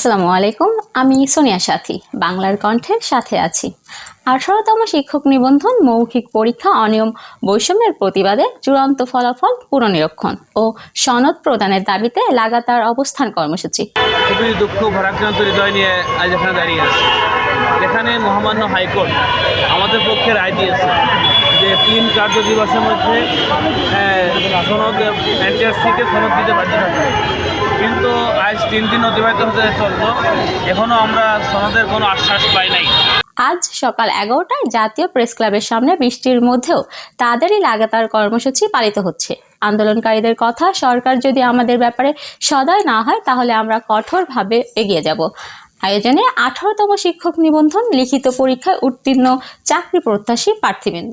আসসালামু আলাইকুম, আমি সোনিয়া সাথী, বাংলার কণ্ঠের সাথে আছি। আঠারোতম শিক্ষক নিবন্ধন, মৌখিক পরীক্ষা, অনিয়ম, বৈষম্যের প্রতিবাদে চূড়ান্ত ফলাফল পুনর্নিরীক্ষণ ও সনদ প্রদানের দাবিতে লাগাতার অবস্থান কর্মসূচি। খুবই দুঃখ, ভারাক্রান্ত হৃদয় নিয়ে আজ এখানে দাঁড়িয়ে আছি। যেখানে মহামান্য হাইকোর্ট আমাদের পক্ষে রায় দিয়েছে যে তিন কার্য দিবসের মধ্যে সনদ সনদ দিতে বাধ্য তিন দিন অতিবাহিত হতে চলল। এখনও আমরা সনদের কোনো আশ্বাস পাই নাই। আজ সকাল এগারোটায় জাতীয় প্রেস ক্লাবের সামনে বৃষ্টির মধ্যেও তাদেরই লাগাতার কর্মসূচি পালিত হচ্ছে। আন্দোলনকারীদের কথা সরকার যদি আমাদের ব্যাপারে সদয় না হয় তাহলে আমরা কঠোরভাবে এগিয়ে যাব। আয়োজনে আঠারোতম শিক্ষক নিবন্ধন লিখিত পরীক্ষায় উত্তীর্ণ চাকরি প্রত্যাশী প্রার্থীবৃন্দ।